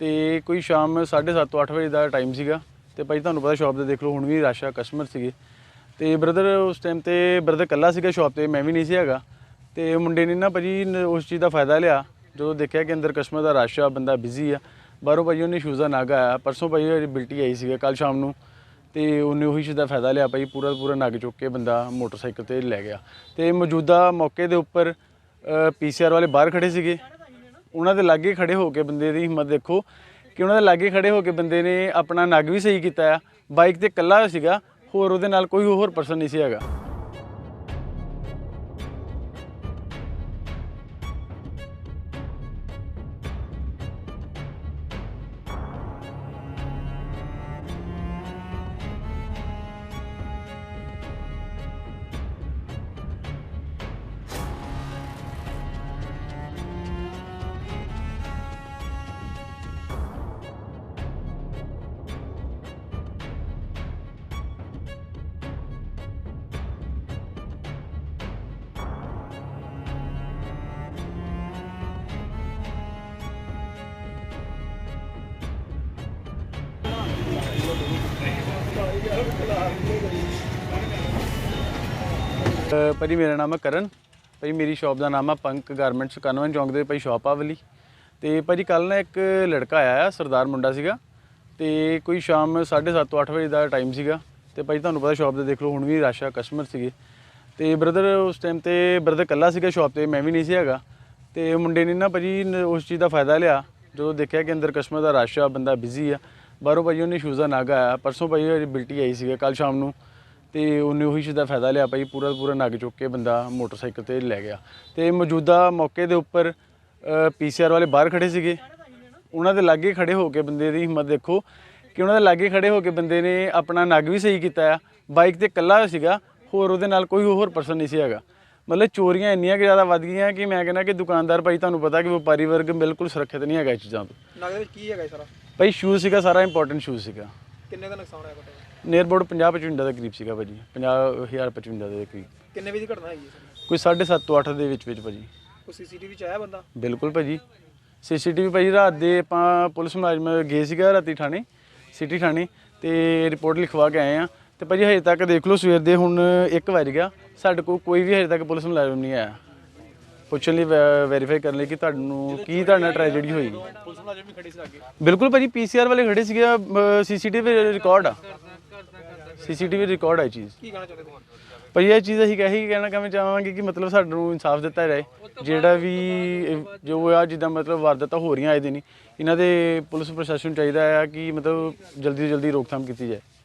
ਤੇ ਕੋਈ ਸ਼ਾਮ 7:30 ਤੋਂ 8 ਵਜੇ ਦਾ ਟਾਈਮ ਸੀਗਾ ਤੇ ਭਾਈ ਤੁਹਾਨੂੰ ਪਤਾ ਸ਼ਾਪ ਤੇ ਦੇਖ ਲਓ, ਹੁਣ ਵੀ ਰਸ਼ ਆ ਕਸਟਮਰ ਸੀਗੇ। ਤੇ ਬ੍ਰਦਰ ਉਸ ਟਾਈਮ ਤੇ ਬ੍ਰਦਰ ਕੱਲਾ ਸੀਗਾ ਸ਼ਾਪ ਤੇ, ਮੈਂ ਵੀ ਨਹੀਂ ਸੀ ਹੈਗਾ। ਤੇ ਮੁੰਡੇ ਨੇ ਨਾ ਭਾਜੀ ਨ- ਉਸ ਚੀਜ਼ ਦਾ ਫਾਇਦਾ ਲਿਆ, ਜਦੋਂ ਦੇਖਿਆ ਕਿ ਅੰਦਰ ਕਸਟਮਰ ਦਾ ਰਸ਼ ਆ, ਬੰਦਾ ਬਿਜ਼ੀ ਆ, ਬਾਹਰੋਂ ਭਾਜੀ ਉਹਨੇ ਸ਼ੂਜ਼ ਦਾ ਨਾਗਾ ਆਇਆ। ਪਰਸੋਂ ਭਾਜੀ ਉਹਦੀ ਬਿਲਟੀ ਆਈ ਸੀਗਾ ਕੱਲ ਸ਼ਾਮ ਨੂੰ, ਤੇ ਉਹਨੇ ਉਹੀ ਚੀਜ਼ ਦਾ ਫਾਇਦਾ ਲਿਆ ਭਾਈ, ਪੂਰਾ ਦਾ ਪੂਰਾ ਨਗ ਚੁੱਕ ਕੇ ਬੰਦਾ ਮੋਟਰਸਾਈਕਲ ਤੇ ਲੈ ਗਿਆ। ਤੇ ਮੌਜੂਦਾ ਮੌਕੇ ਦੇ ਉੱਪਰ ਪੀਸੀਆਰ ਵਾਲੇ ਬਾਹਰ ਖੜੇ ਸੀਗੇ। ਉਹਨਾਂ ਦੇ ਲਾਗੇ ਖੜੇ ਹੋ ਕੇ ਬੰਦੇ ਦੀ ਹਿੰਮਤ ਦੇਖੋ ਕਿ ਉਹਨਾਂ ਦੇ ਲਾਗੇ ਖੜੇ ਹੋ ਕੇ ਬੰਦੇ ਨੇ ਆਪਣਾ ਨਗ ਵੀ ਸਹੀ ਕੀਤਾ ਆ। ਬਾਈਕ ਤੇ ਇਕੱਲਾ ਸੀਗਾ, ਹੋਰ ਉਹਦੇ ਨਾਲ ਕੋਈ ਹੋਰ ਪਰਸਨ ਨਹੀਂ ਸੀ ਹੈਗਾ। ਭਾਜੀ ਮੇਰਾ ਨਾਮ ਹੈ ਕਰਨ। ਭਾਜੀ ਮੇਰੀ ਸ਼ਾਪ ਦਾ ਨਾਮ ਆ ਪੰਕ ਗਾਰਮੈਂਟਸ ਕਨਵਨ ਚੌਂਕ ਦੇ ਭਾਈ ਸ਼ਾਪ ਆ ਵਾਲੀ ਤੇ ਭਾਜੀ ਕੱਲ ਨਾ ਇੱਕ ਲੜਕਾ ਆਇਆ ਆ, ਸਰਦਾਰ ਮੁੰਡਾ ਸੀਗਾ। ਤੇ ਕੋਈ ਸ਼ਾਮ 7:30 ਤੋਂ 8 ਵਜੇ ਦਾ ਟਾਈਮ ਸੀਗਾ। ਤੇ ਭਾਜੀ ਤੁਹਾਨੂੰ ਪਤਾ ਸ਼ਾਪ ਤੇ ਦੇਖ ਲਓ, ਹੁਣ ਵੀ ਰਸ਼ ਆ ਕਸਟਮਰ ਸੀਗੇ। ਤੇ ਬ੍ਰਦਰ ਉਸ ਟਾਈਮ ਤੇ ਬ੍ਰਦਰ ਕੱਲਾ ਸੀਗਾ ਸ਼ਾਪ ਤੇ, ਮੈਂ ਵੀ ਨਹੀਂ ਸੀ ਹੈਗਾ। ਤੇ ਮੁੰਡੇ ਨੇ ਨਾ ਭਾਜੀ ਨ- ਉਸ ਚੀਜ਼ ਦਾ ਫਾਇਦਾ ਲਿਆ। ਜਦੋਂ ਦੇਖਿਆ ਕਿ ਅੰਦਰ ਕਸਟਮਰ ਦਾ ਰਸ਼ ਆ, ਬੰਦਾ ਬਿਜ਼ੀ ਆ ਬਾਹਰੋਂ ਭਾਜੀ ਉਹਨੇ ਸ਼ੂਜ਼ ਦਾ ਨਾਗਾ ਆਇਆ। ਪਰਸੋਂ ਭਾਜੀ ਉਹਦੀ ਬਿਲਟੀ ਆਈ ਸੀਗਾ ਕੱਲ ਸ਼ਾਮ ਨੂੰ ਤੇ ਉਹਨੇ ਉਹੀ ਚੀਜ਼ ਦਾ ਫਾਇਦਾ ਲਿਆ ਭਾਈ, ਪੂਰਾ ਪੂਰਾ ਨਗ ਚੁੱਕ ਕੇ ਬੰਦਾ ਮੋਟਰਸਾਈਕਲ ਤੇ ਲੈ ਗਿਆ। ਤੇ ਮੌਜੂਦਾ ਮੌਕੇ ਦੇ ਉੱਪਰ ਪੀਸੀਆਰ ਵਾਲੇ ਬਾਹਰ ਖੜੇ ਸੀਗੇ। ਉਹਨਾਂ ਦੇ ਲਾਗੇ ਖੜੇ ਹੋ ਕੇ ਬੰਦੇ ਦੀ ਹਿੰਮਤ ਦੇਖੋ ਕਿ ਉਹਨਾਂ ਦੇ ਲਾਗੇ ਖੜੇ ਹੋ ਕੇ ਬੰਦੇ ਨੇ ਆਪਣਾ ਨਗ ਵੀ ਸਹੀ ਕੀਤਾ ਆ। ਬਾਈਕ ਤੇ ਇਕੱਲਾ ਸੀਗਾ, ਹੋਰ ਉਹਦੇ ਨਾਲ ਕੋਈ ਹੋਰ ਪਰਸਨ ਨਹੀਂ ਸੀ ਹੈਗਾ। ਮਤਲਬ ਚੋਰੀਆਂ ਇੰਨੀਆਂ ਕਿ ਜ਼ਿਆਦਾ ਵੱਧ ਗਈਆਂ ਕਿ ਮੈਂ ਕਹਿੰਦਾ ਕਿ ਦੁਕਾਨਦਾਰ ਭਾਈ ਤੁਹਾਨੂੰ ਪਤਾ ਕਿ ਵਪਾਰੀ ਵਰਗ ਬਿਲਕੁਲ ਸੁਰੱਖਿਅਤ ਨਹੀਂ ਹੈਗਾ ਇਸ ਚੀਜ਼ਾਂ ਤੋਂ। ਨਗਦ ਵਿੱਚ ਕੀ ਹੈਗਾ ਸਾਰਾ? ਭਾਈ ਸ਼ੂਜ਼ ਸੀਗਾ ਸਾਰਾ ਇੰਪੋਰਟੈਂਟ ਸ਼ੂਜ਼ ਸੀਗਾ। ਕਿੰਨੇ ਦਾ ਨੁਕਸਾਨ ਹੋਇਆ ਤੁਹਾਡਾ ਨੀਅਰ ਅਬਾਊਟ 50 55 ਦੇ ਕਰੀਬ ਸੀਗਾ ਭਾਜੀ 50000 55 ਦੇ ਕਰੀਬ। ਕਿੰਨੇ ਵਜੇ ਦੀ ਘਟਨਾ ਹੈਗੀ ਹੈ ਕੋਈ 7.5 ਤੋਂ 8 ਦੇ ਵਿੱਚ ਵਿੱਚ ਭਾਜੀ। ਕੋਈ ਸੀਸੀਟੀਵੀ ਚ ਆਇਆ ਬੰਦਾ? ਬਿਲਕੁਲ ਭਾਜੀ। ਸੀਸੀਟੀਵੀ ਭਾਜੀ ਰਾਤ ਦੇ ਆਪਾਂ ਪੁਲਿਸ ਮੁਲਾਜ਼ਮ ਗਏ ਸੀਗਾ ਰਾਤੀ ਥਾਣੇ ਸਿਟੀ ਥਾਣੇ ਤੇ ਰਿਪੋਰਟ ਲਿਖਵਾ ਕੇ ਆਏ ਆ ਤੇ ਭਾਜੀ ਹਜੇ ਤੱਕ ਦੇਖ ਲਓ ਸਵੇਰ ਦੇ ਹੁਣ 1 ਵਜ ਗਿਆ। ਸਾਡੇ ਕੋਲ ਕੋਈ ਵੀ ਹਜੇ ਤੱਕ ਪੁਲਿਸ ਮੁਲਾਜ਼ਮ ਨਹੀਂ ਆਇਆ। ਪੁੱਛਣ ਲਈ ਵੈਰੀਫਾਈ ਕਰਨ ਲਈ ਕਿ ਤੁਹਾਨੂੰ ਕੀ ਤੁਹਾਡਾ ਟ੍ਰੈਜੇਡੀ ਹੋਈ? ਪੁਲਿਸ ਮੁਲਾਜ਼ਮ ਵੀ ਖੜੀ ਸੀ ਅੱਗੇ। ਬਿਲਕੁਲ ਭਾਜੀ ਪੀਸੀਆਰ ਵਾਲੇ ਖੜੇ ਸੀਗੇ ਸੀਸੀਟੀਵੀ ਰਿਕਾਰਡ ਆ। ਸੀਸੀਟੀਵੀ ਰਿਕਾਰਡ ਆ ਚੀਜ਼। ਕੀ ਕਹਿਣਾ ਚਾਹੁੰਦੇ ਤੁਸੀਂ ਭਾਈ ਇਹ ਚੀਜ਼ ਅਸੀਂ ਕਹੀ ਕਹਿਣਾ ਕਿਵੇਂ ਚਾਹਾਂਗੇ ਕਿ ਮਤਲਬ ਸਾਨੂੰ ਇਨਸਾਫ ਦਿੱਤਾ ਜਾਏ। ਜਿਹੜਾ ਵੀ ਜੋ ਆ ਜਿੱਦਾਂ ਮਤਲਬ ਵਾਰਦਾਤਾਂ ਹੋ ਰਹੀਆਂ ਆਏ ਦਿਨ ਹੀ ਇਹਨਾਂ ਦੇ ਪੁਲਿਸ ਪ੍ਰਸ਼ਾਸਨ ਨੂੰ ਚਾਹੀਦਾ ਆ ਕਿ ਮਤਲਬ ਜਲਦੀ ਤੋਂ ਜਲਦੀ ਰੋਕਥਾਮ ਕੀਤੀ ਜਾਏ।